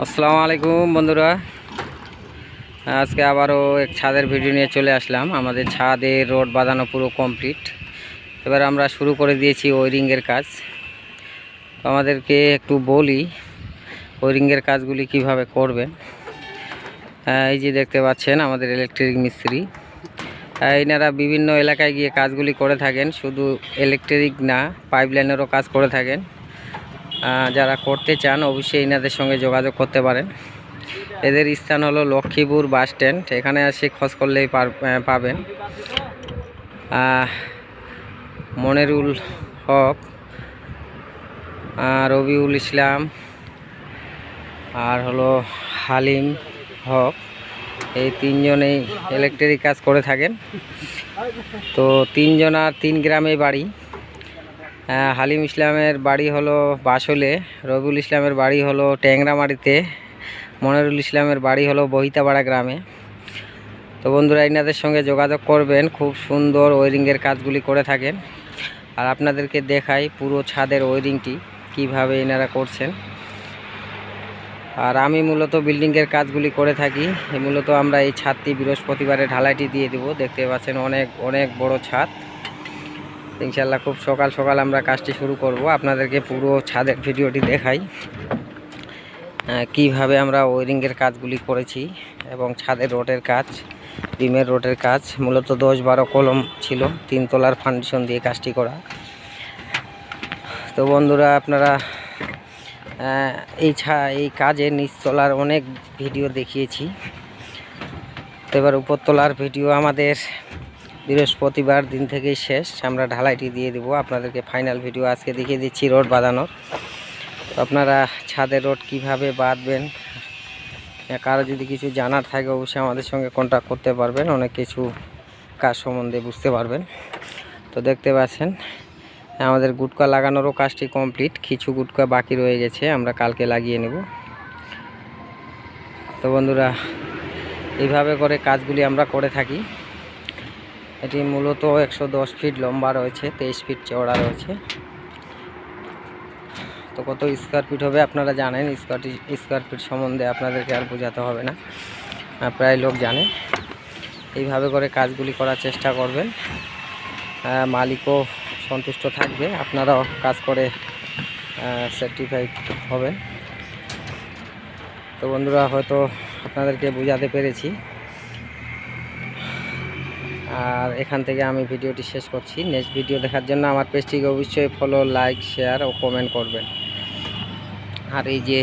আসসালামু আলাইকুম, বন্ধুরা। আজকে আবারও এক ছাদের ভিডিও নিয়ে চলে আসলাম। আমাদের ছাদের রোড বাঁধানো পুরো কমপ্লিট এবার আমরা শুরু করে দিয়েছি ওয়ারিংয়ের কাজ। তো আমাদেরকে একটু বলি ওয়ারিংয়ের কাজগুলি কীভাবে করবেন। এই যে দেখতে পাচ্ছেন আমাদের ইলেকট্রিক মিস্ত্রি। এনারা বিভিন্ন এলাকায় গিয়ে কাজগুলি করে থাকেন। শুধু ইলেকট্রিক না পাইপলাইনেরও কাজ করে থাকেন। যারা করতে চান, অবশ্যই এনাদের সঙ্গে যোগাযোগ করতে পারেন। এদের স্থান হলো লক্ষ্মীপুর বাস স্ট্যান্ড। এখানে এসে খোঁজ করলেই পাবেন। মনিরুল হক রবিউল ইসলাম, আর হলো হালিম হক। এই তিনজনেই ইলেকট্রিক কাজ করে থাকেন। তো তিনজনার তিন গ্রামে বাড়ি। হালিম ইসলামের বাড়ি হলো বাসলে, রবিউল ইসলামের বাড়ি হলো ট্যাংরামারিতে মনিরুল ইসলামের বাড়ি হলো বহিতাপাড়া গ্রামে। তো বন্ধুরা এনাদের সঙ্গে যোগাযোগ করবেন, খুব সুন্দর ওয়ারিংয়ের কাজগুলি করে থাকেন। আর আপনাদেরকে দেখাই পুরো ছাদের ওয়ারিংটি, কীভাবে এনারা করছেন। আর আমি মূলত বিল্ডিংয়ের কাজগুলি করে থাকি। মূলত আমরা এই ছাদটি বৃহস্পতিবারে ঢালাইটি দিয়ে দেবো। দেখতে পাচ্ছেন অনেক অনেক বড় ছাদ। ইনশাল্লাহ খুব সকাল সকাল আমরা কাজটি শুরু করব। আপনাদেরকে পুরো ছাদের ভিডিওটি দেখাই। কীভাবে আমরা ওয়ারিংয়ের কাজগুলি করেছি এবং ছাদের রোডের কাজ, ডিমের রোডের কাজ, মূলত দশ বারো কলম ছিল, তিন তলার ফাউন্ডেশন দিয়ে কাজটি করা। তো বন্ধুরা, আপনারা এই ছা এই কাজে নিচতলার অনেক ভিডিও দেখিয়েছি। তো এবার উপরতলার ভিডিও আমাদের বৃহস্পতিবার দিন থেকেই শেষ। আমরা ঢালাইটি দিয়ে দেবো। আপনাদেরকে ফাইনাল ভিডিও আজকে দেখিয়ে দিচ্ছি রোড বাঁধানোর। তো আপনারা ছাদের রোড কীভাবে বাঁধবেন, কারও যদি কিছু জানার থাকে অবশ্যই আমাদের সঙ্গে কন্ট্যাক্ট করতে পারবেন। অনেক কিছু কাজ সম্বন্ধে বুঝতে পারবেন। তো দেখতে পাচ্ছেন, আমাদের গুটকা লাগানোরও কাজটি কমপ্লিট কিছু গুটকা বাকি রয়ে গেছে, আমরা কালকে লাগিয়ে নেব। তো বন্ধুরা, এইভাবে করে কাজগুলি আমরা করে থাকি। এটি মূলত একশো দশ ফিট লম্বা রয়েছে, তেইশ ফিট চওড়া রয়েছে। তো কত স্কোয়ার ফিট হবে আপনারা জানেন স্কোয়ার স্কোয়ার ফিট সম্বন্ধে আপনাদেরকে আর বোঝাতে হবে না। প্রায় লোক জানে। এইভাবে করে কাজগুলি করার চেষ্টা করবেন। মালিকও সন্তুষ্ট থাকবে, আপনারাও কাজ করে সার্টিফাইড হবেন। তো বন্ধুরা, হয়তো আপনাদেরকে বোঝাতে পেরেছি। আর এখান থেকে আমি ভিডিওটি শেষ করছি। নেক্সট ভিডিও দেখার জন্য আমার পেজটিকে অবশ্যই ফলো লাইক শেয়ার ও কমেন্ট করবেন। আর এই যে